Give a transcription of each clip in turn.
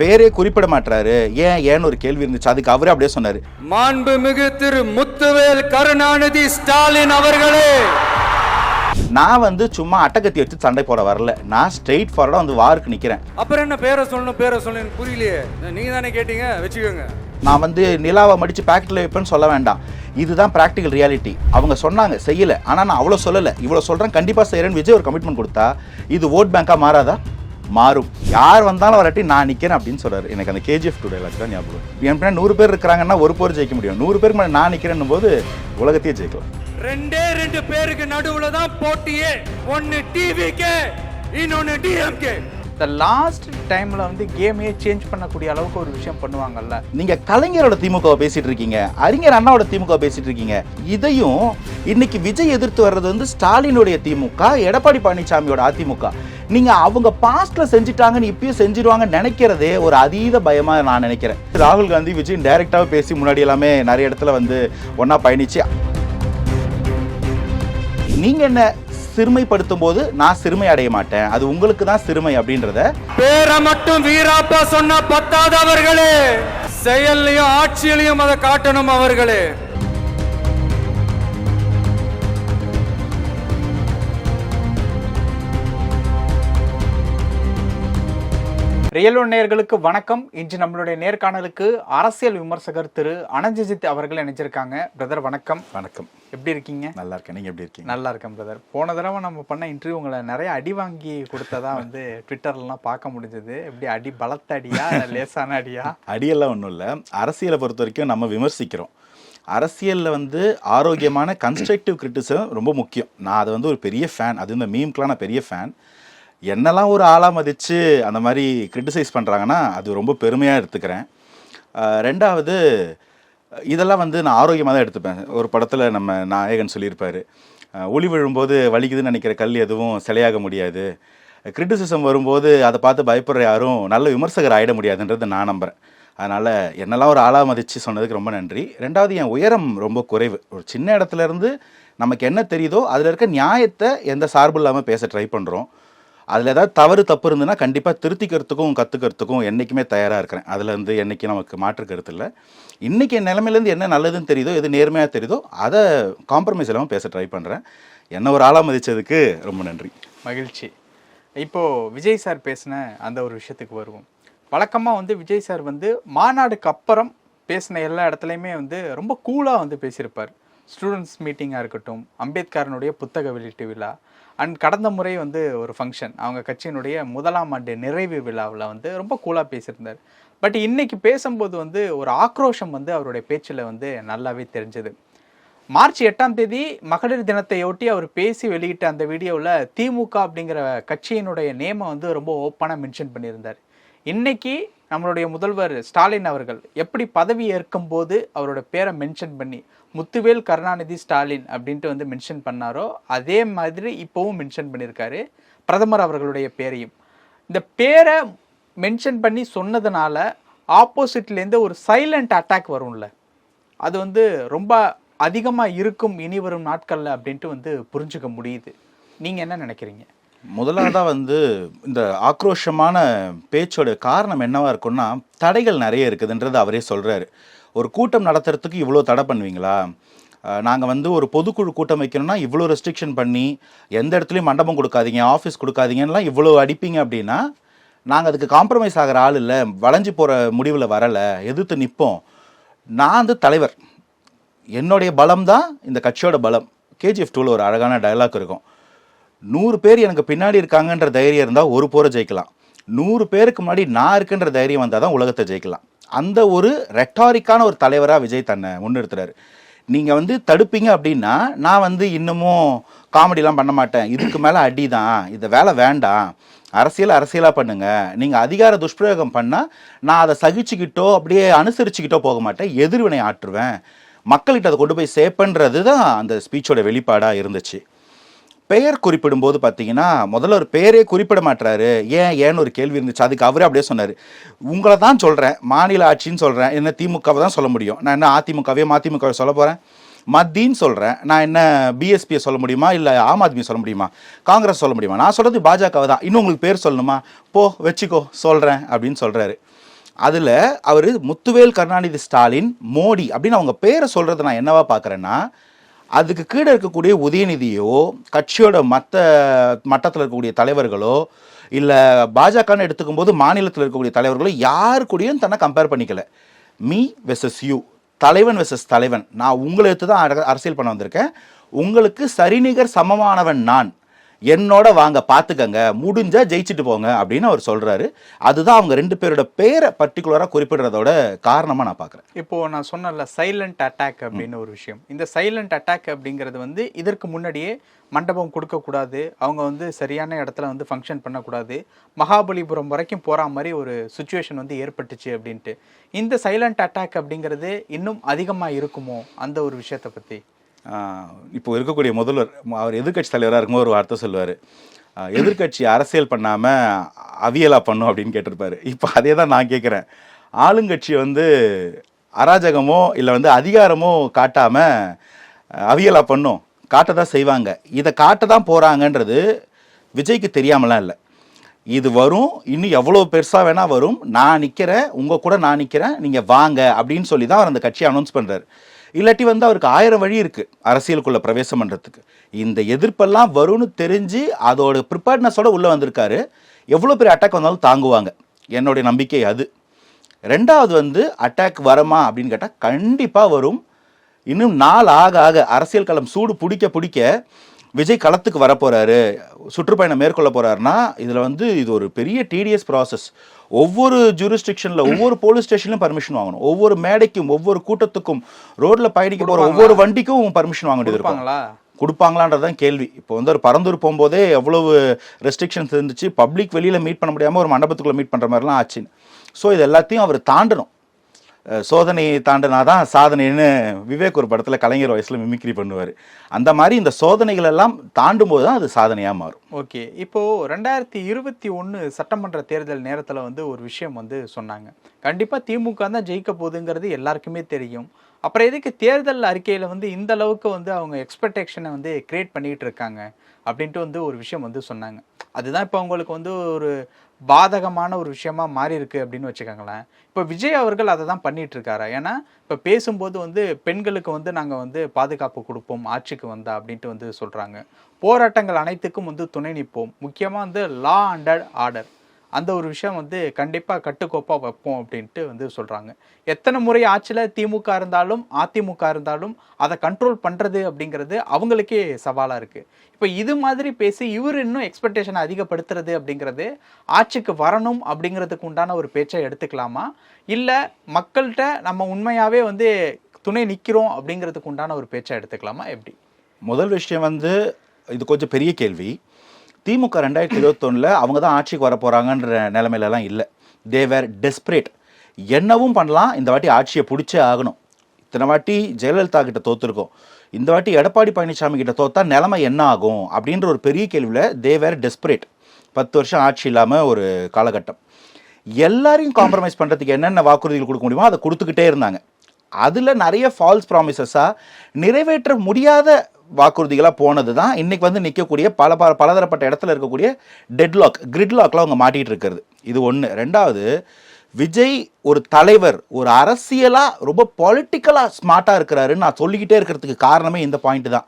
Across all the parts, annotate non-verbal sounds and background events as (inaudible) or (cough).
பேரே குறிப்பிட மாட்டாரு ஏன் ஏன்னு ஒரு கேள்வி இருந்துச்சு. அதுக்கு அவரே அப்படியே சொன்னாரு. மாண்புமிகு திரு முத்துவேல் கருணாநிதி ஸ்டாலின் அவர்களே! நான் வந்து சும்மா அட்டகத்தி எடுத்து சண்டை போட வரல. நான் ஸ்ட்ரெயிட் ஃபார்வர்டா வந்து வாருக்கு நிக்கிறேன். அப்புறம் என்ன பேரை சொல்லணும் பேரை சொல்லணும் புரியலையே. நீங்க தானே கேட்டீங்க வச்சுக்கோங்க. நான் வந்து நிலாவை மடிச்சு பேக்கெட்ல வைப்பேன்னு சொல்ல வேண்டாம். இதுதான் பிராக்டிகல் ரியாலிட்டி அவங்க சொன்னாங்க செய்யல. ஆனா நான் அவ்வளோ சொல்லல. இவ்வளோ சொல்றேன் கண்டிப்பா செய்யறேன்னு விஜய் ஒரு கமிட்மெண்ட் கொடுத்தா இது ஓட் பேங்கா மாறாதா? மாறும். யார் வந்தாலும் வரட்டி நான் நிற்கிறேன் அப்படின்னு சொல்கிறார் எனக்கு அந்த கேஜிஎஃப் டூ டைலாக் தான் ஞாபகம் என் பின்னாடி நூறு பேர் இருக்கிறாங்கன்னா ஒரு போர் ஜெயிக்க முடியும். நூறு பேருக்கு மேலே நான் நிக்கிறேன்னும் போது உலகத்தையே ஜெயிக்கலாம். ரெண்டே ரெண்டு பேருக்கு நடுவுல தான் போட்டியே. ஒன்னு டிவிகே இன்னொன்னு டிஎம்கே இந்த லாஸ்ட் டைமில் வந்து கேமையே சேஞ்ச் பண்ணக்கூடிய அளவுக்கு ஒரு விஷயம் பண்ணுவாங்கல்ல. நீங்க கலைஞரோட திமுகவை பேசிட்டு இருக்கீங்க அறிஞர் அண்ணாவோட திமுக பேசிட்டு இருக்கீங்க. இதையும் இன்னைக்கு விஜய் எதிர்த்து வர்றது வந்து ஸ்டாலினுடைய திமுக எடப்பாடி பழனிசாமியோட அதிமுக. நீங்க அவங்க பாஸ்ட்ல செஞ்சுட்டாங்கன்னு இப்பயும் செஞ்சிருவாங்க நினைக்கிறதே ஒரு அதீத பயமா நான் நினைக்கிறேன். ராகுல் காந்தி விஜய் டைரக்டாவே பேசி முன்னாடி எல்லாமே நிறைய இடத்துல வந்து ஒன்றா பயணிச்சு. நீங்க என்ன சிறுமைப்படுத்தும் போது நான் சிறுமை அடைய மாட்டேன். அது உங்களுக்கு தான் சிறுமை அப்படின்றத பேரை மட்டும் வீராப்பா சொன்ன பத்தாதவர்களே செயல்லையும் ஆட்சியிலையும் அதை காட்டணும் அவர்களே. ரியல் ஒன் நேயர்களுக்கு வணக்கம். இன்று நம்மளுடைய நேர்காணலுக்கு அரசியல் விமர்சகர் திரு அனஞ்சஜித் அவர்கள் இணைஞ்சிருக்காங்க. பிரதர் வணக்கம். வணக்கம். எப்படி இருக்கீங்க? நல்லா இருக்கேன். நீங்க எப்படி இருக்கீங்க? நல்லா இருக்கேன் பிரதர். போன தடவை நம்ம பண்ண இன்டர்வியூ உங்களை நிறைய அடி வாங்கி கொடுத்ததா வந்து ட்விட்டர்லாம் பார்க்க முடிஞ்சது. எப்படி அடி பலத்த அடியா லேசான அடியா? அடியெல்லாம் ஒன்றும் இல்லை. அரசியலை பொறுத்த வரைக்கும் நம்ம விமர்சிக்கிறோம். அரசியலில் வந்து ஆரோக்கியமான கன்ஸ்ட்ரக்டிவ் கிரிட்டிசம் ரொம்ப முக்கியம். நான் அது வந்து ஒரு பெரிய ஃபேன் அது இந்த மீம்க்கெலாம் நான் பெரிய ஃபேன் என்னெல்லாம் ஒரு ஆளாக மதித்து அந்த மாதிரி கிரிட்டிசைஸ் பண்ணுறாங்கன்னா அது ரொம்ப பெருமையாக எடுத்துக்கிறேன். ரெண்டாவது இதெல்லாம் வந்து நான் ஆரோக்கியமாக தான் எடுத்துப்பேன். ஒரு படத்தில் நம்ம நாயகன் சொல்லியிருப்பார். ஒளி விழும்போது வலிக்குதுன்னு நினைக்கிற கல் எதுவும் சிலையாக முடியாது. கிரிட்டிசிசம் வரும்போது அதை பார்த்து பயப்படுற யாரும் நல்ல விமர்சகர் ஆகிட முடியாதுன்றது நான் நம்புகிறேன் அதனால் என்னெல்லாம் ஒரு ஆளாக மதித்து சொன்னதுக்கு ரொம்ப நன்றி. ரெண்டாவது என் உயரம் ரொம்ப குறைவு. ஒரு சின்ன இடத்துல இருந்து நமக்கு என்ன தெரியுதோ அதில் இருக்க நியாயத்தை எந்த சார்பு இல்லாமல் பேச ட்ரை பண்ணுறோம் அதில் ஏதாவது தவறு தப்பு இருந்ததுன்னா கண்டிப்பாக திருத்திக்கிறதுக்கும் கற்றுக்கிறதுக்கும் என்றைக்குமே தயாராக இருக்கிறேன். அதுலேருந்து என்றைக்கு நமக்கு மாற்று கருத்து இல்லை. இன்றைக்கி என் நிலமையிலேருந்து என்ன நல்லதுன்னு தெரியுதோ எது நேர்மையாக தெரியுதோ அதை காம்ப்ரமைஸ் இல்லாமல் பேச ட்ரை பண்ணுறேன் என்ன ஒரு ஆளாக மதித்ததுக்கு ரொம்ப நன்றி. மகிழ்ச்சி. இப்போது விஜய் சார் பேசின அந்த ஒரு விஷயத்துக்கு வருவோம். வழக்கமாக வந்து விஜய் சார் வந்து மாநாடுக்கு அப்புறம் பேசின எல்லா இடத்துலையுமே வந்து ரொம்ப கூலாக வந்து பேசியிருப்பார். ஸ்டூடெண்ட்ஸ் மீட்டிங்காக இருக்கட்டும் அம்பேத்கரனுடைய புத்தக வெளியீட்டு விழா அண்ட் கடந்த முறை வந்து ஒரு ஃபங்க்ஷன் அவங்க கட்சியினுடைய முதலாம் ஆண்டு நிறைவு விழாவில் வந்து ரொம்ப கூலாக பேசியிருந்தார். பட் இன்னைக்கு பேசும்போது வந்து ஒரு ஆக்ரோஷம் வந்து அவருடைய பேச்சில் வந்து நல்லாவே தெரிஞ்சது. மார்ச் எட்டாம் தேதி மகளிர் தினத்தையொட்டி அவர் பேசி வெளியிட்ட அந்த வீடியோவில் திமுக அப்படிங்கிற கட்சியினுடைய நேமை வந்து ரொம்ப ஓப்பனாக மென்ஷன் பண்ணியிருந்தார். இன்னைக்கு நம்மளுடைய முதல்வர் ஸ்டாலின் அவர்கள் எப்படி பதவி ஏற்கும் போது அவரோட பேரை மென்ஷன் பண்ணி முத்துவேல் கருணாநிதி ஸ்டாலின் அப்படின்ட்டு வந்து மென்ஷன் பண்ணாரோ அதே மாதிரி இப்போவும் மென்ஷன் பண்ணியிருக்காரு. பிரதமர் அவர்களுடைய பேரையும். இந்த பேரை மென்ஷன் பண்ணி சொன்னதுனால ஆப்போசிட்லேருந்து ஒரு சைலண்ட் அட்டாக் வரும்ல. அது வந்து ரொம்ப அதிகமாக இருக்கும் இனி வரும் நாட்களில் அப்படின்ட்டு வந்து புரிஞ்சுக்க முடியுது. நீங்கள் என்ன நினைக்கிறீங்க? முதலாவதாக வந்து இந்த ஆக்ரோஷமான பேச்சோட காரணம் என்னவாக இருக்கும்னா தடைகள் நிறைய இருக்குதுன்றது அவரே சொல்கிறாரு ஒரு கூட்டம் நடத்துறதுக்கு இவ்வளோ தடை பண்ணுவீங்களா? நாங்கள் வந்து ஒரு பொதுக்குழு கூட்டம் வைக்கணும்னா இவ்வளோ ரெஸ்ட்ரிக்ஷன் பண்ணி எந்த இடத்துலையும் மண்டபம் கொடுக்காதீங்க ஆஃபீஸ் கொடுக்காதீங்கலாம் இவ்வளோ அடிப்பீங்க அப்படின்னா நாங்கள் அதுக்கு காம்ப்ரமைஸ் ஆகிற ஆள் இல்லை வளைஞ்சு போகிற முடிவில் வரலை எதிர்த்து நிற்போம் நான் வந்து தலைவர். என்னுடைய பலம் தான் இந்த கட்சியோட பலம். கேஜிஎஃப் டூவில் ஒரு அழகான டயலாக் இருக்கும். நூறு பேர் எனக்கு பின்னாடி இருக்காங்கன்ற தைரியம் இருந்தால் ஒரு போரை ஜெயிக்கலாம். நூறு பேருக்கு முன்னாடி நான் இருக்குன்ற தைரியம் வந்தால் தான் உலகத்தை ஜெயிக்கலாம். அந்த ஒரு ரெட்டாரிக்கான ஒரு தலைவராக விஜய் தன்னை முன்னிறுத்துறாரு. நீங்கள் வந்து தடுப்பீங்க அப்படின்னா நான் வந்து இன்னமும் காமெடிலாம் பண்ண மாட்டேன். இதுக்கு மேலே அடி தான் இந்த வேலை வேண்டாம். அரசியல் அரசியலாக பண்ணுங்கள் நீங்கள் அதிகார துஷ்பிரயோகம் பண்ணால் நான் அதை சகிச்சுக்கிட்டோ அப்படியே அனுசரிச்சுக்கிட்டோ போக மாட்டேன். எதிர்வினை ஆற்றுவேன். மக்கள்கிட்ட அதை கொண்டு போய் சேர்ப்பன்றது தான் அந்த ஸ்பீச்சோட வெளிப்பாடாக இருந்துச்சு. பெயர் குறிப்பிடும்போது பார்த்தீங்கன்னா முதல்ல ஒரு பேரே குறிப்பிட மாட்டுறாரு ஏன்? ஏன்னு ஒரு கேள்வி இருந்துச்சு. அதுக்கு அவரே அப்படியே சொன்னார். உங்களை தான் சொல்கிறேன் மாநில ஆட்சின்னு சொல்கிறேன் என்ன திமுகவை தான் சொல்ல முடியும். நான் என்ன அதிமுகவே மதிமுகவை சொல்ல போகிறேன் மத்தின்னு சொல்கிறேன் நான் என்ன பிஎஸ்பியை சொல்ல முடியுமா? இல்லை ஆம் ஆத்மியை சொல்ல முடியுமா? காங்கிரஸ் சொல்ல முடியுமா? நான் சொல்கிறது பாஜகவை தான். இன்னும் உங்களுக்கு பேர் சொல்லணுமா? போ வச்சுக்கோ சொல்கிறேன் அப்படின்னு சொல்கிறாரு அதில் அவர் முத்துவேல் கருணாநிதி ஸ்டாலின் மோடி அப்படின்னு அவங்க பேரை சொல்கிறத நான் என்னவா பார்க்குறேன்னா அதுக்கு கீழே இருக்கக்கூடிய உதயநிதியோ கட்சியோட மற்ற மட்டத்தில் இருக்கக்கூடிய தலைவர்களோ இல்லை பாஜகன்னு எடுத்துக்கும் போது மாநிலத்தில் இருக்கக்கூடிய தலைவர்களோ யாரு கூடயும் தன்னை கம்பேர் பண்ணிக்கல. மீ வெசஸ் யூ தலைவன் வெசஸ் தலைவன். நான் உங்களை எடுத்து தான் அரசியல் பண்ண வந்திருக்கேன். உங்களுக்கு சரிநிகர் சமமானவன் நான். என்னோட வாங்க பார்த்துக்கங்க முடிஞ்சா ஜெயிச்சுட்டு போங்க அப்படின்னு அவர் சொல்றாரு. அதுதான் அவங்க ரெண்டு பேரோட பேரை பர்டிகுலராக குறிப்பிடுறதோட காரணமாக நான் பார்க்குறேன் இப்போ நான் சொன்னல சைலண்ட் அட்டாக் அப்படின்னு ஒரு விஷயம். இந்த சைலண்ட் அட்டாக் அப்படிங்கிறது வந்து இதற்கு முன்னாடியே மண்டபம் கொடுக்கக்கூடாது. அவங்க வந்து சரியான இடத்துல வந்து ஃபங்க்ஷன் பண்ணக்கூடாது. மகாபலிபுரம் வரைக்கும் போகிற மாதிரி ஒரு சுச்சுவேஷன் வந்து ஏற்பட்டுச்சு அப்படின்ட்டு. இந்த சைலண்ட் அட்டாக் அப்படிங்கிறது இன்னும் அதிகமாக இருக்குமோ அந்த ஒரு விஷயத்தை பற்றி இப்போ இருக்கக்கூடிய முதல்வர் அவர் எதிர்க்கட்சி தலைவராக இருக்கும்போது ஒரு வார்த்தை சொல்லுவார். எதிர்க்கட்சி அரசியல் பண்ணாமல் அவியலாக பண்ணும் அப்படின்னு கேட்டிருப்பாரு. இப்போ அதே தான் நான் கேட்குறேன். ஆளுங்கட்சி வந்து அராஜகமோ இல்லை வந்து அதிகாரமோ காட்டாமல் அவியலாக பண்ணும். காட்ட தான் செய்வாங்க. இதை காட்ட தான் போகிறாங்கன்றது விஜய்க்கு தெரியாமலாம் இல்லை. இது வரும் இன்னும் எவ்வளோ பெருசாக வேணால் வரும். நான் நிற்கிறேன் உங்கள் கூட நான் நிற்கிறேன் நீங்கள் வாங்க அப்படின்னு சொல்லி தான் அவர் அந்த கட்சியை அனௌன்ஸ் பண்ணுறாரு இல்லாட்டி வந்து அவருக்கு ஆயிரம் வழி இருக்குது அரசியலுக்குள்ள பிரவேசம் பண்ணுறதுக்கு இந்த எதிர்ப்பெல்லாம் வரும்னு தெரிஞ்சு அதோட ப்ரிப்பேர்ட்னஸோட உள்ளே வந்திருக்காரு. எவ்வளோ பெரிய அட்டாக் வந்தாலும் தாங்குவாங்க. என்னுடைய நம்பிக்கை அது. ரெண்டாவது வந்து அட்டாக் வருமா அப்படின்னு கேட்டால் கண்டிப்பாக வரும். இன்னும் நாள் ஆக ஆக அரசியல் களம் சூடு பிடிக்க பிடிக்க விஜய் களத்துக்கு வரப்போகிறாரு சுற்றுப்பயணம் மேற்கொள்ள போகிறாருன்னா இதில் வந்து இது ஒரு பெரிய டிடிஎஸ் ப்ராசஸ் ஒவ்வொரு ஜூரிஸ்டிக்ஷனில் ஒவ்வொரு போலீஸ் ஸ்டேஷன்லையும் பர்மிஷன் வாங்கணும். ஒவ்வொரு மேடைக்கும் ஒவ்வொரு கூட்டத்துக்கும் ரோட்ல பயணிக்க போகிற ஒவ்வொரு வண்டிக்கும் பர்மிஷன் வாங்க வேண்டியது இருக்கும். கொடுப்பாங்களா? கொடுப்பாங்களான்றது தான் கேள்வி. இப்போ வந்து ஒரு பரந்தூர் போகும்போதே எவ்வளவு ரெஸ்ட்ரிக்ஷன்ஸ் இருந்துச்சு பப்ளிக் வெளியில் மீட் பண்ண முடியாமல் ஒரு மண்டபத்துக்குள்ளே மீட் பண்ணுற மாதிரிலாம் ஆச்சு ஸோ இது எல்லாத்தையும் அவர் தாண்டணும். சோதனையை சோதனையை தாண்டினாதான் சாதனைன்னு விவேக் ஒரு படத்தில் கலைஞர் வயசில் மிமிக்ரி பண்ணுவார். அந்த மாதிரி இந்த சோதனைகள் எல்லாம் தாண்டும் போது தான் அது சாதனையாக மாறும். ஓகே. இப்போது ரெண்டாயிரத்தி இருபத்தி ஒன்று சட்டமன்ற தேர்தல் நேரத்தில் வந்து ஒரு விஷயம் வந்து சொன்னாங்க. கண்டிப்பாக திமுக தான் ஜெயிக்க போகுதுங்கிறது எல்லாருக்குமே தெரியும். அப்புறம் எதுக்கு தேர்தல் அறிக்கையில் வந்து இந்த அளவுக்கு வந்து அவங்க எக்ஸ்பெக்டேஷனை வந்து கிரியேட் பண்ணிகிட்டு இருக்காங்க? அப்படின்ட்டு வந்து ஒரு விஷயம் வந்து சொன்னாங்க. அதுதான் இப்போ அவங்களுக்கு வந்து ஒரு பாதகமான ஒரு விஷயமா மாறி இருக்கு அப்படின்னு வச்சுக்கோங்களேன். இப்போ விஜய் அவர்கள் அதை தான் பண்ணிட்டு இருக்காரு ஏன்னா இப்போ பேசும்போது வந்து பெண்களுக்கு வந்து நாங்கள் வந்து பாதுகாப்பு கொடுப்போம் ஆட்சிக்கு வந்தா அப்படின்ட்டு வந்து சொல்றாங்க. போராட்டங்கள் அனைத்துக்கும் வந்து துணை நிற்போம். முக்கியமாக வந்து லா அண்ட் ஆர்டர் அந்த ஒரு விஷயம் வந்து கண்டிப்பாக கட்டுக்கோப்பாக வைப்போம் அப்படின்ட்டு வந்து சொல்கிறாங்க எத்தனை முறை ஆட்சியில் திமுக இருந்தாலும் அதிமுக இருந்தாலும் அதை கண்ட்ரோல் பண்ணுறது அப்படிங்கிறது அவங்களுக்கே சவாலாக இருக்குது இப்போ இது மாதிரி பேசி இவர் இன்னும் எக்ஸ்பெக்டேஷனை அதிகப்படுத்துறது அப்படிங்கிறது ஆட்சிக்கு வரணும் அப்படிங்கிறதுக்கு உண்டான ஒரு பேச்சை எடுத்துக்கலாமா? இல்லை மக்கள்கிட்ட நம்ம உண்மையாகவே வந்து துணை நிற்கிறோம் அப்படிங்கிறதுக்கு உண்டான ஒரு பேச்சை எடுத்துக்கலாமா? எப்படி? முதல் விஷயம் வந்து இது கொஞ்சம் பெரிய கேள்வி. திமுக ரெண்டாயிரத்தி இருபத்தொன்னில் அவங்க தான் ஆட்சிக்கு வர போகிறாங்கன்ற நிலமையிலலாம் இல்லை. தேவர் டெஸ்பரேட் என்னவும் பண்ணலாம் இந்த வாட்டி ஆட்சியை பிடிச்சே ஆகணும். இத்தனை வாட்டி ஜெயலலிதா கிட்ட தோத்துருக்கோம். இந்த வாட்டி எடப்பாடி பழனிசாமி கிட்ட தோத்தா நிலைமை என்ன ஆகும் அப்படின்ற ஒரு பெரிய கேள்வியில் தேவர் டெஸ்பரேட் பத்து வருஷம் ஆட்சி இல்லாமல் ஒரு காலகட்டம். எல்லாரையும் காம்ப்ரமைஸ் பண்ணுறதுக்கு என்னென்ன வாக்குறுதிகள் கொடுக்க முடியுமோ அதை கொடுத்துக்கிட்டே இருந்தாங்க. அதில் நிறைய ஃபால்ஸ் ப்ராமிசஸாக நிறைவேற்ற முடியாத வாக்குறுதிகளாக போனது தான். இன்றைக்கி வந்து நிற்கக்கூடிய பல பல பலதரப்பட்ட இடத்துல இருக்கக்கூடிய டெட்லாக் கிரிட்லாக்லாம் அவங்க மாட்டிகிட்டு இருக்கிறது. இது ஒன்று ரெண்டாவது விஜய் ஒரு தலைவர் ஒரு அரசியலாக ரொம்ப பொலிட்டிக்கலாக ஸ்மார்ட்டாக இருக்கிறாருன்னு நான் சொல்லிக்கிட்டே இருக்கிறதுக்கு காரணமே இந்த பாயிண்ட் தான்.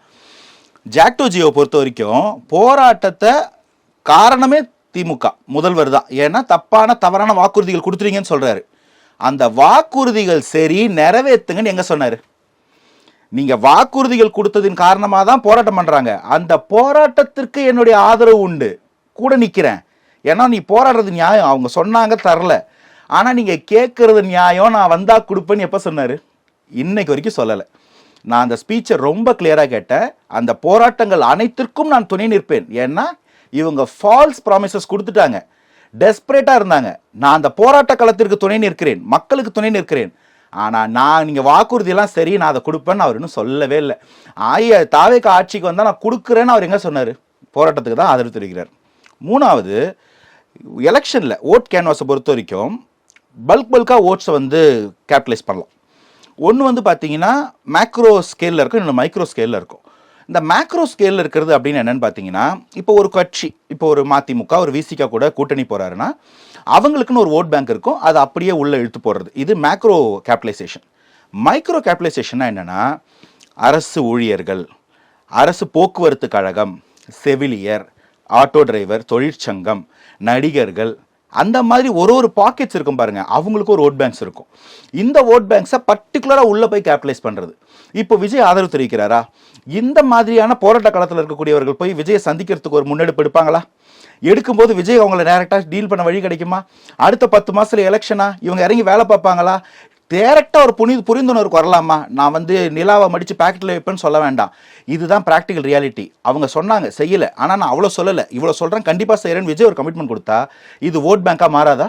ஜாக்டோஜியோவை பொறுத்த வரைக்கும் போராட்டத்தை காரணமே திமுக முதல்வர் தான். ஏன்னா தப்பான தவறான வாக்குறுதிகள் கொடுத்துறீங்கன்னு சொல்கிறாரு அந்த வாக்குறுதிகள் சரி நிறைவேத்துங்கன்னு எங்கே சொன்னார்? நீங்க வாக்குறுதிகள் கொடுத்ததின் காரணமாக தான் போராட்டம் பண்றாங்க. அந்த போராட்டத்திற்கு என்னுடைய ஆதரவு உண்டு. கூட நிற்கிறேன் ஏன்னா நீ போராடுறது நியாயம். அவங்க சொன்னாங்க தரல. ஆனால் நீங்க கேட்கறது நியாயம். நான் வந்தா கொடுப்பேன்னு எப்போ சொன்னாரு? இன்னைக்கு வரைக்கும் சொல்லலை. நான் அந்த ஸ்பீச்சை ரொம்ப கிளியராக கேட்டேன். அந்த போராட்டங்கள் அனைத்திற்கும் நான் துணை நிற்பேன். ஏன்னா இவங்க ஃபால்ஸ் ப்ராமிசஸ் கொடுத்துட்டாங்க. டெஸ்பரேட்டாக இருந்தாங்க. நான் அந்த போராட்ட களத்திற்கு துணை நிற்கிறேன். மக்களுக்கு துணை நிற்கிறேன். ஆனால் நான் நீங்கள் வாக்குறுதியெல்லாம் சரி நான் அதை கொடுப்பேன்னு அவர் இன்னும் சொல்லவே இல்லை. ஆய தாவேக்க ஆட்சிக்கு வந்தால் நான் கொடுக்குறேன்னு அவர் எங்கே சொன்னார்? போராட்டத்துக்கு தான் ஆதரவு தெரிவிக்கிறார். மூணாவது எலெக்ஷனில் ஓட் கேன்வாஸை பொறுத்த வரைக்கும் பல்க் பல்காக ஓட்ஸை வந்து கேபிட்டலைஸ் பண்ணலாம். ஒன்று வந்து பார்த்தீங்கன்னா மேக்ரோ ஸ்கேலில் இருக்கும் இன்னொன்று மைக்ரோ ஸ்கேலில் இருக்கும். இந்த மேக்ரோ ஸ்கேலில் இருக்கிறது அப்படின்னு என்னன்னு பார்த்தீங்கன்னா இப்போ ஒரு கட்சி இப்போ ஒரு மதிமுக ஒரு விசிகா கூட கூட்டணி போகிறாருன்னா அவங்களுக்குன்னு ஒரு ஓட் பேங்க் இருக்கும். அதை அப்படியே உள்ள இழுத்து போடுறது. இது மேக்ரோ கேபிட்டலைசேஷன் மைக்ரோ கேபிட்டலைசேஷன்னா என்னன்னா அரசு ஊழியர்கள் அரசு போக்குவரத்து கழகம் செவிலியர் ஆட்டோ டிரைவர் தொழிற்சங்கம் நடிகர்கள் அந்த மாதிரி ஒரு ஒரு பாக்கெட்ஸ் இருக்கும் பாருங்கள் அவங்களுக்கு ஒரு ஓட் பேங்க்ஸ் இருக்கும். இந்த ஓட் பேங்க்ஸை பர்டிகுலராக உள்ளே போய் கேபிட்டலைஸ் பண்ணுறது இப்போ விஜய் ஆதரவு தெரிவிக்கிறாரா? இந்த மாதிரியான போராட்ட காலத்தில் இருக்கக்கூடியவர்கள் போய் விஜயை சந்திக்கிறதுக்கு ஒரு முன்னெடுப்பு எடுப்பாங்களா? எடுக்கும்போது விஜய் அவங்கள டேரெக்டாக டீல் பண்ண வழி கிடைக்குமா? அடுத்த பத்து மாதத்தில் எலெக்ஷனா இவங்க இறங்கி வேலை பார்ப்பாங்களா? டேரெக்டாக ஒரு புனி புரிந்துணர்வுக்கு வரலாமா? நான் வந்து நிலாவை மடித்து பேக்கெட்டில் வைப்பேன்னு சொல்ல வேண்டாம். இதுதான் ப்ராக்டிக்கல் ரியாலிட்டி அவங்க சொன்னாங்க செய்யலை. ஆனால் நான் அவ்வளோ சொல்லலை. இவ்வளோ சொல்கிறேன் கண்டிப்பாக செய்கிறேன்னு விஜய் ஒரு கமிட்மெண்ட் கொடுத்தா இது ஓட் பேங்காக மாறாதா?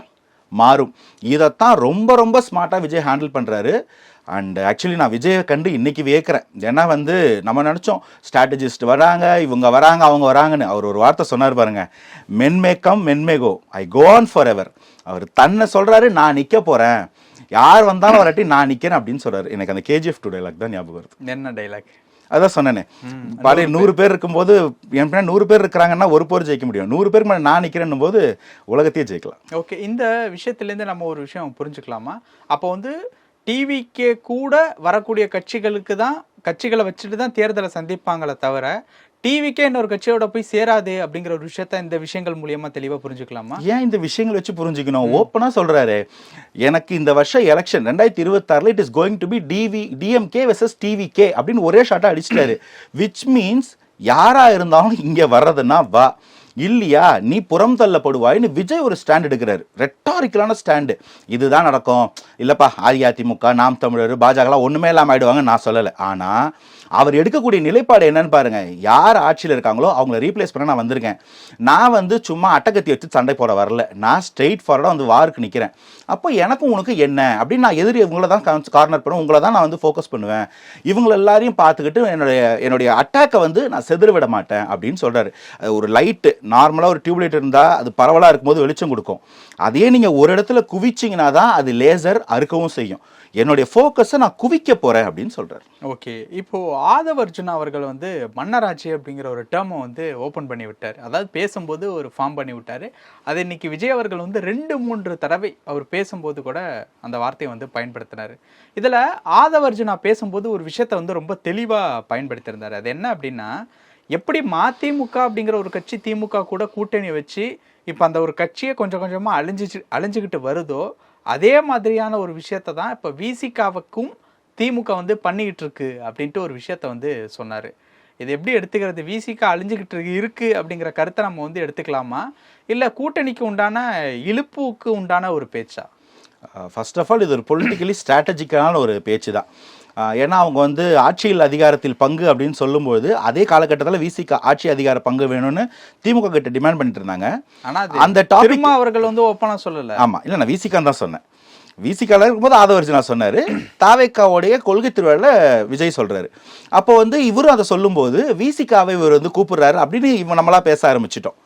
மாறும். இதைத்தான் ரொம்ப ரொம்ப ஸ்மார்ட்டாக விஜய் ஹேண்டில் பண்ணுறாரு அண்ட் ஆக்சுவலி நான் விஜயை கண்டு இன்னைக்கு வியக்கிறேன். ஏன்னா வந்து நம்ம நினச்சோம் ஸ்ட்ராட்டஜிஸ்ட் வராங்க இவங்க வராங்க அவங்க வராங்கன்னு. அவர் ஒரு வார்த்தை சொன்னார் பாருங்க மென்மேக்கம் மென்மேகோ ஐ கோ. ஆன் ஃபார் எவர் அவர் தன்னை சொல்கிறாரு நான் நிற்க போகிறேன் யார் வந்தாலும் வராட்டி நான் நிற்கிறேன் அப்படின்னு சொல்றாரு. எனக்கு அந்த கேஜிஎஃப் டூ டைலாக் தான் ஞாபகம் வருது. என்ன டைலாக் அதான் சொன்னேனே. பாரு நூறு பேர் இருக்கும்போது என் பின்னாடி நூறு பேர் இருக்கிறாங்கன்னா ஒரு போர் ஜெயிக்க முடியும். நூறு பேருக்கு மேலே நான் நிற்கிறேன்னும் போது உலகத்தையே ஜெயிக்கலாம். ஓகே இந்த விஷயத்துலேருந்து நம்ம ஒரு விஷயம் புரிஞ்சுக்கலாமா? அப்போ வந்து டிவிக்கே கூட வரக்கூடிய கட்சிகளுக்கு தான் கட்சிகளை வச்சுட்டு தான் தேர்தலை சந்திப்பாங்களே தவிர டிவிக்கே இன்னொரு கட்சியோட போய் சேராது அப்படிங்கிற ஒரு விஷயத்த இந்த விஷயங்கள் மூலியமா தெளிவா புரிஞ்சுக்கலாமா? ஏன் இந்த விஷயங்கள் வச்சு புரிஞ்சுக்கணும்? ஓப்பனா சொல்றாரு. எனக்கு இந்த வருஷம் எலெக்ஷன் ரெண்டாயிரத்தி இருபத்தாறுல it is going to be TV DMK versus TVK அப்படின்னு ஒரே ஷாட்டா அடிச்சிட்டாரு. (coughs) விச் மீன்ஸ் யாரா இருந்தாலும் இங்க வர்றதுன்னா வா. இல்லையா? நீ புறம் தள்ளப்படுவாய்னு விஜய் ஒரு ஸ்டாண்ட் எடுக்கிறாரு. ரெட்டாரிக்கலான ஸ்டாண்டு இதுதான் நடக்கும். இல்லைப்பா அஇஅதிமுக நாம் தமிழர் பாஜகலாம் ஒன்றுமே இல்லாமல் ஆயிடுவாங்க நான் சொல்லலை. ஆனால் அவர் எடுக்கக்கூடிய நிலைப்பாடு என்னன்னு பாருங்க. யார் ஆட்சியில் இருக்காங்களோ அவங்கள ரீப்ளேஸ் பண்ண நான் வந்திருக்கேன். நான் வந்து சும்மா அட்டகத்தி வச்சு சண்டை போட வரல. நான் ஸ்ட்ரெயிட் ஃபார்வர்டாக வந்து வாருக்கு நிற்கிறேன் அப்போ எனக்கும் உனக்கு என்ன? அப்படின்னு நான் எதிரி இவங்கள தான் கார்னர் பண்ணுவேன் உங்களை தான் நான் வந்து ஃபோக்கஸ் பண்ணுவேன். இவங்களை எல்லாரையும் பார்த்துக்கிட்டு என்னுடைய என்னுடைய அட்டாக்கை வந்து நான் செதற விட மாட்டேன் அப்படின்னு சொல்கிறாரு ஒரு லைட்டு நார்மலாக ஒரு டியூப்லைட் இருந்தால் அது பரவலாக இருக்கும்போது வெளிச்சம் கொடுக்கும். அதே நீங்கள் ஒரு இடத்துல குவிச்சிங்கன்னா தான் அது லேசர் அறுக்கவும் செய்யும். என்னுடைய ஃபோக்கஸை நான் குவிக்க போகிறேன் அப்படின்னு சொல்கிறார் ஓகே இப்போது ஆதவ அர்ஜுனா அவர்கள் வந்து மன்னராட்சி அப்படிங்கிற ஒரு டேர்மை வந்து ஓப்பன் பண்ணி விட்டார். அதாவது பேசும்போது ஒரு ஃபார்ம் பண்ணி விட்டார். அது இன்னைக்கு விஜய் அவர்கள் வந்து ரெண்டு மூன்று தடவை அவர் பேசும்போது கூட அந்த வார்த்தையை வந்து பயன்படுத்தினார். இதில் ஆதவ அர்ஜுனா பேசும்போது ஒரு விஷயத்தை வந்து ரொம்ப தெளிவாக பயன்படுத்தியிருந்தார். அது என்ன அப்படின்னா எப்படி மதிமுக அப்படிங்கிற ஒரு கட்சி திமுக கூட கூட்டணி வச்சு இப்போ அந்த ஒரு கட்சியை கொஞ்சம் கொஞ்சமாக அழிஞ்சிச்சு அழிஞ்சுக்கிட்டு வருதோ அதே மாதிரியான ஒரு விஷயத்தை தான் இப்போ விசிகாவுக்கும் திமுக வந்து பண்ணிக்கிட்டு இருக்கு அப்படின்ட்டு ஒரு விஷயத்த வந்து சொன்னார். இது எப்படி எடுத்துக்கிறது? விசிகா அழிஞ்சுக்கிட்டு இருக்கு- அப்படிங்கிற கருத்தை நம்ம வந்து எடுத்துக்கலாமா? இல்லை கூட்டணிக்கு உண்டான இழுப்புக்கு உண்டான ஒரு பேச்சா? ஃபர்ஸ்ட் ஆஃப் ஆல் இது ஒரு பொலிட்டிக்கலி ஸ்ட்ராட்டஜிக்கான ஒரு பேச்சு தான் ஏன்னா அவங்க வந்து ஆட்சியில் அதிகாரத்தில் பங்கு அப்படின்னு சொல்லும்போது அதே காலகட்டத்தில் விசிக ஆட்சி அதிகார பங்கு வேணும்னு திமுக கிட்ட டிமாண்ட் பண்ணிட்டு இருந்தாங்க. ஆனால் அந்த திரும்ப அவர்கள் வந்து ஓப்பனாக சொல்லலை. ஆமா இல்ல நான் விசிகான் தான் சொன்னேன். விசிகால இருக்கும்போது ஆதவர்ஜனா சொன்னாரு. தாவேக்காவுடைய கொள்கை திருவிழால விஜய் சொல்றாரு. அப்போ வந்து இவரும் அதை சொல்லும்போது விசிகாவை இவர் வந்து கூப்பிடுறாரு அப்படின்னு இவன் நம்மளா பேச ஆரம்பிச்சிட்டோம்.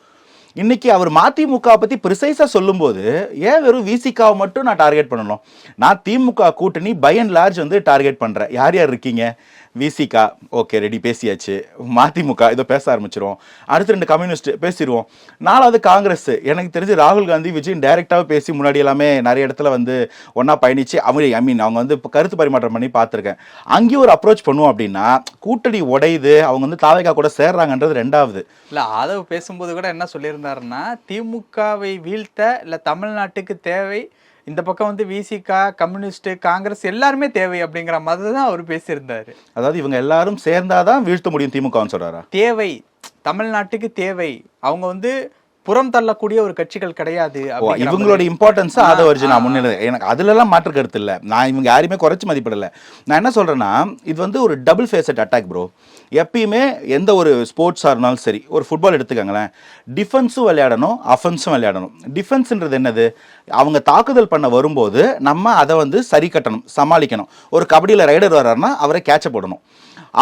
இன்னைக்கு அவர் மதிமுக பத்தி ப்ரிசைஸா சொல்லும்போது ஏன் வெறும் விசிகாவை மட்டும் நான் டார்கெட் பண்ணணும்? நான் திமுக கூட்டணி பை அண்ட் லார்ஜ் வந்து டார்கெட் பண்றேன். யார் யார் இருக்கீங்க? விசிகா ஓகே ரெடி பேசியாச்சு. மதிமுக இதோ பேச ஆரம்பிச்சிருவோம் அடுத்து ரெண்டு கம்யூனிஸ்ட் பேசிடுவோம் நாலாவது காங்கிரஸ். எனக்கு தெரிஞ்சு ராகுல் காந்தி விஜய் டைரெக்டாகவே பேசி முன்னாடி எல்லாமே நிறைய இடத்துல வந்து ஒன்றா பயணிச்சு அவங்க ஐ மீன் அவங்க வந்து இப்போ கருத்து பரிமாற்றம் பண்ணி பார்த்துருக்கேன். அங்கேயும் ஒரு அப்ரோச் பண்ணுவோம் அப்படின்னா கூட்டணி உடையுது அவங்க வந்து தாவைக்கா கூட சேர்றாங்கன்றது ரெண்டாவது. இல்லை ஆதவ் பேசும்போது கூட என்ன சொல்லியிருந்தாருன்னா திமுகவை வீழ்த்த இல்லை தமிழ்நாட்டுக்கு தேவை இந்த பக்கம் வந்து விசிகா கம்யூனிஸ்ட் காங்கிரஸ் எல்லாருமே தேவை அப்படிங்கிற மாதிரி தான் அவர் பேசியிருந்தாரு. அதாவது இவங்க எல்லாரும் சேர்ந்தாதான் வீழ்த்த முடியும் திமுகன்னு சொல்றாரா? தேவை. தமிழ்நாட்டுக்கு தேவை. அவங்க வந்து புறம் தள்ளக்கூடிய ஒரு கட்சிகள் கிடையாது இவங்களோட. இம்பார்ட்டன்ஸ் அதை வச்சு நான் முன்னிலை எனக்கு அதுலலாம் மாற்று கருத்து இல்லை. நான் இவங்க யாரையுமே குறைச்சி மதிப்பிடல. நான் என்ன சொல்றேன்னா இது வந்து ஒரு டபுள் ஃபேஸட் அட்டாக் ப்ரோ எப்பயுமே எந்த ஒரு ஸ்போர்ட்ஸாக இருந்தாலும் சரி ஒரு ஃபுட்பால் எடுத்துக்கோங்களேன் டிஃபென்ஸும் விளையாடணும் அஃபென்ஸும் விளையாடணும். டிஃபென்ஸ்ன்றது என்னது? அவங்க தாக்குதல் பண்ண வரும்போது நம்ம அதை வந்து சரி கட்டணும் சமாளிக்கணும். ஒரு கபடியில் ரைடர் வர்றாருன்னா அவரை கேட்ச போடணும்.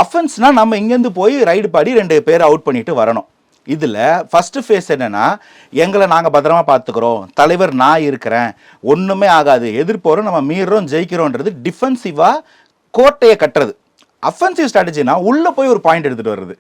அஃபென்ஸ்னா நம்ம இங்கேருந்து போய் ரைடு பாடி ரெண்டு பேர் அவுட் பண்ணிட்டு வரணும். இதில் ஃபஸ்ட்டு ஃபேஸ் என்னன்னா எங்களை நாங்கள் பத்திரமா பார்த்துக்குறோம். தலைவர் நான் இருக்கிறேன். ஒன்றுமே ஆகாது. எதிர்ப்போரும் நம்ம மீறுறோம் ஜெயிக்கிறோன்றது டிஃபென்சிவாக கோட்டையை கட்டுறது. அஃபென்சிவ் ஸ்ட்ராட்டஜினா உள்ளே போய் ஒரு பாயிண்ட் எடுத்துகிட்டு வர்றது.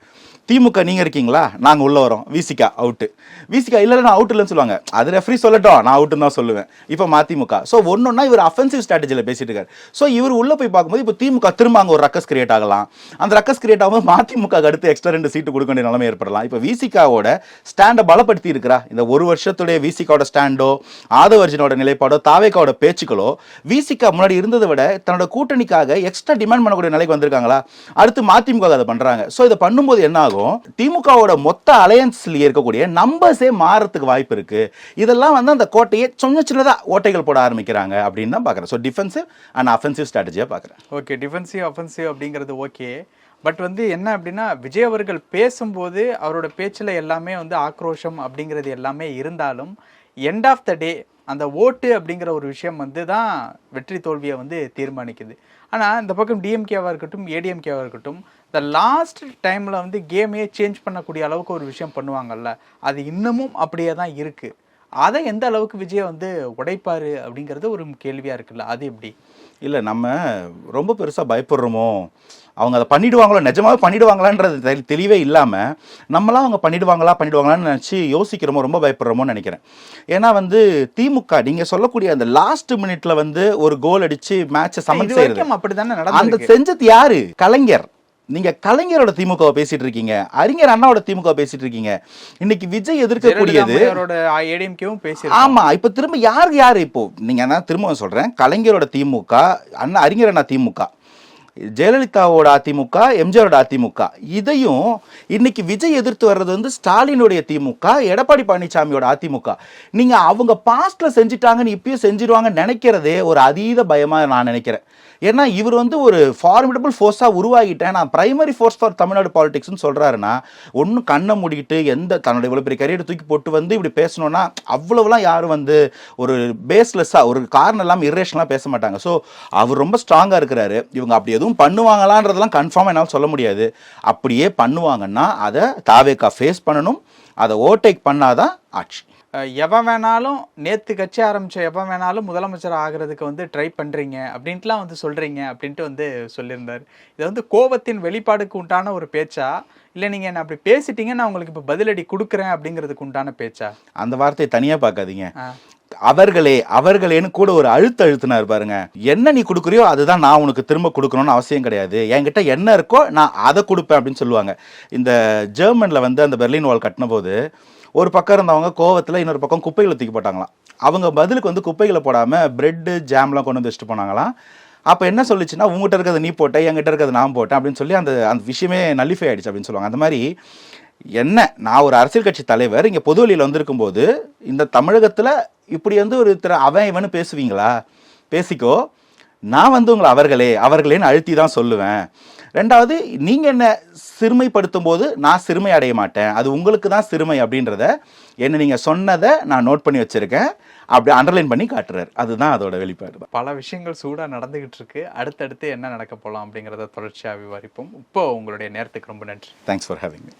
திமுக நீங்கள் இருக்கீங்களா? நாங்கள் உள்ளே வரோம். விசிகா அவுட்டு விசிகா இல்லை நான் அவுட் இல்லைன்னு சொல்லுவாங்க. அது ரெஃப்ரி சொல்லட்டும். நான் அவுட்டுன்னு தான் சொல்லுவேன். இப்போ மதிமுக. ஸோ ஒன்னொன்னா இவர் அஃபென்சிவ் ஸ்ட்ராட்டஜியில் பேசிட்டு இருக்காரு. ஸோ இவர் உள்ளே போய் பார்க்கும்போது இப்போ திமுக திரும்ப அங்கே ஒரு ரக்கஸ் கிரியேட் ஆகலாம். அந்த ரக்கஸ் கிரியேட் ஆகும்போது மதிமுக அடுத்து எக்ஸ்ட்ரா ரெண்டு சீட்டு கொடுக்க வேண்டிய நிலைமை ஏற்படலாம். இப்போ விசிகாவோட ஸ்டாண்டை பலப்படுத்தி இருக்கிறா இந்த ஒரு வருஷத்துடைய விசிகாவோட ஸ்டாண்டோ ஆதவர்ஜனோட நிலைப்பாடோ தாவேக்காவோட பேச்சுக்களோ விசிகா முன்னாடி இருந்ததை விட தன்னோட கூட்டணிக்காக எக்ஸ்ட்ரா டிமாண்ட் பண்ணக்கூடிய நிலைக்கு வந்திருக்காங்களா? அடுத்து மதிமுக அதை பண்ணுறாங்க ஸோ இதை பண்ணும்போது என்ன ஆகும்? திமுகவோட மொத்த அலையன்ஸ்லேயே இருக்கக்கூடிய நம்பர்ஸே மாறத்துக்கு வாய்ப்பு இருக்கு. இதெல்லாம் வந்து அந்த கோட்டையை சின்ன சின்னதாக ஓட்டைகள் போட ஆரம்பிக்கிறாங்க அப்படின்னு தான் பார்க்குறேன். ஸோ டிஃபென்சிவ் அண்ட் அஃபென்சிவ் ஸ்ட்ராட்டஜியாக பார்க்குறேன். ஓகே டிஃபென்சிவ் அஃபென்சிவ் அப்படிங்கிறது ஓகே பட் வந்து என்ன அப்படின்னா விஜய் அவர்கள் பேசும்போது அவரோட பேச்சில் எல்லாமே வந்து ஆக்ரோஷம் அப்படிங்கிறது எல்லாமே இருந்தாலும் எண்ட் ஆஃப் த டே அந்த ஓட்டு அப்படிங்கிற ஒரு விஷயம் வந்து தான் வெற்றி தோல்வியை வந்து தீர்மானிக்குது. ஆனால் இந்த பக்கம் டிஎம்கேவாக இருக்கட்டும் ஏடிஎம்கேவாக இருக்கட்டும் இந்த லாஸ்ட் டைமில் வந்து கேமையே சேஞ்ச் பண்ணக்கூடிய அளவுக்கு ஒரு விஷயம் பண்ணுவாங்கல்ல அது இன்னமும் அப்படியே தான் இருக்குது அதை எந்த அளவுக்கு விஜய் வந்து உடைப்பாரு அப்படிங்கிறது ஒரு கேள்வியாக இருக்குல்ல அது எப்படி? இல்லை நம்ம ரொம்ப பெருசாக பயப்படுறோமோ அவங்க அதை பண்ணிடுவாங்களோ நிஜமாவே பண்ணிடுவாங்களான்றது தெளிவே இல்லாமல் நம்மளாம் அவங்க பண்ணிடுவாங்களா பண்ணிடுவாங்களான்னு நினச்சி யோசிக்கிறோமோ ரொம்ப பயப்படுறோமோன்னு நினைக்கிறேன். ஏன்னா வந்து திமுக நீங்கள் சொல்லக்கூடிய அந்த லாஸ்ட் மினிட்ல வந்து ஒரு கோல் அடிச்சு மேட்சை சமன் செய்யறது. வரைக்கும் அப்படிதானே அந்த செஞ்சது யாரு? கலைஞர். நீங்க கலைஞரோட திமுகவை பேசிட்டு இருக்கீங்க அறிஞர் அண்ணாவோட திமுக பேசிட்டு இருக்கீங்க. இன்னைக்கு விஜய் எதிர்க்கக்கூடியது ஏடிஎம்கேவும் பேசி ஆமா இப்ப திரும்ப யார் யாரு இப்போ? நீங்க நான் திரும்ப சொல்றேன். கலைஞரோட திமுக அண்ணா அறிஞர் அண்ணா திமுக ஜெயலலிதாவோட அதிமுக எம்ஜிஆரோட அதிமுக. இதையும் இன்னைக்கு விஜய் எதிர்த்து வர்றது வந்து ஸ்டாலினுடைய திமுக எடப்பாடி பழனிசாமியோட அதிமுக. நீங்க அவங்க பாஸ்ட்ல செஞ்சுட்டாங்கன்னு இப்பயும் செஞ்சிருவாங்கன்னு நினைக்கிறதே ஒரு அதீத பயமா நான் நினைக்கிறேன். ஏன்னா இவர் வந்து ஒரு ஃபார்மிடபிள் ஃபோர்ஸாக உருவாகிட்டேன். நான் பிரைமரி ஃபோர்ஸ் ஃபார் தமிழ்நாடு பாலிடிக்ஸ்னு சொல்கிறாருன்னா ஒன்றும் கண்ணை மூடிக்கிட்டு எந்த தன்னோட இவ்வளோ பெரிய கரியர் தூக்கி போட்டு வந்து இப்படி பேசணும்னா அவ்வளவுலாம் யாரும் வந்து ஒரு பேஸ்லெஸ்ஸாக ஒரு காரணம் இல்லாமல் இரேஷனலாக பேச மாட்டாங்க. ஸோ அவர் ரொம்ப ஸ்ட்ராங்காக இருக்கிறாரு. இவங்க அப்படி எதுவும் பண்ணுவாங்களான்றதெல்லாம் கன்ஃபார்மாக என்னால் சொல்ல முடியாது. அப்படியே பண்ணுவாங்கன்னா அதை தாவேக்கா ஃபேஸ் பண்ணணும். அதை ஓவர்டேக் பண்ணாதான் ஆட்சி. எவன் வேணாலும் நேத்து கட்சி ஆரம்பிச்ச எவன் வேணாலும் முதலமைச்சர் ஆகிறதுக்கு வந்து ட்ரை பண்றீங்க அப்படின்ட்டுலாம் வந்து சொல்றீங்க அப்படின்ட்டு வந்து சொல்லியிருந்தாரு. இது வந்து கோபத்தின் வெளிப்பாடுக்கு உண்டான ஒரு பேச்சா? இல்லை நீங்க என்ன அப்படி பேசிட்டீங்க நான் உங்களுக்கு இப்போ பதிலடி கொடுக்குறேன் அப்படிங்கிறதுக்கு உண்டான பேச்சா? அந்த வார்த்தையை தனியாக பார்க்காதீங்க. அவர்களே அவர்களேன்னு கூட ஒரு அழுத்த அழுத்தினார் பாருங்க. என்ன நீ கொடுக்குறியோ அதுதான் நான் உனக்கு திரும்ப கொடுக்கணும்னு அவசியம் கிடையாது. என்கிட்ட என்ன இருக்கோ நான் அதை கொடுப்பேன் அப்படின்னு சொல்லுவாங்க. இந்த ஜெர்மன்ல வந்து அந்த பெர்லின் வால் கட்டின போது ஒரு பக்கம் இருந்தவங்க கோவத்தில் இன்னொரு பக்கம் குப்பைகளை தூக்கி போட்டாங்களாம். அவங்க பதிலுக்கு வந்து குப்பைகளை போடாமல் பிரெட்டு ஜாம்லாம் கொண்டு வந்து வச்சுட்டு போனாங்களாம். அப்போ என்ன சொல்லிச்சுன்னா உங்ககிட்ட இருக்கிறது நீ போட்ட என்கிட்ட இருக்கிறது நான் போட்டேன் அப்படின்னு சொல்லி அந்த அந்த விஷயமே நல்லிஃபை ஆகிடுச்சு அப்படின்னு சொல்லுவாங்க. அந்த மாதிரி என்ன நான் ஒரு அரசியல் கட்சி தலைவர் இங்கே பொது வழியில் வந்திருக்கும் போது இந்த தமிழகத்தில் இப்படி வந்து ஒரு திற அவன் இவனு பேசுவீங்களா? பேசிக்கோ நான் வந்து உங்களை அவர்களே அவர்களேன்னு அழுத்தி தான் சொல்லுவேன். ரெண்டாவது நீங்கள் என்ன சிறுமைப்படுத்தும் போது நான் சிறுமை அடைய மாட்டேன். அது உங்களுக்கு தான் சிறுமை அப்படின்றத என்ன நீங்கள் சொன்னதை நான் நோட் பண்ணி வச்சுருக்கேன். அப்படி அண்டர்லைன் பண்ணி காட்டுறாரு. அதுதான் அதோட வெளிப்பாடு. பல விஷயங்கள் சூடாக நடந்துகிட்டு இருக்கு. அடுத்தடுத்து என்ன நடக்க போகலாம் அப்படிங்கிறத தொடர்ச்சியாக விவாதிப்போம் இப்போ உங்களுடைய நேரத்துக்கு ரொம்ப நன்றி. Thanks for having me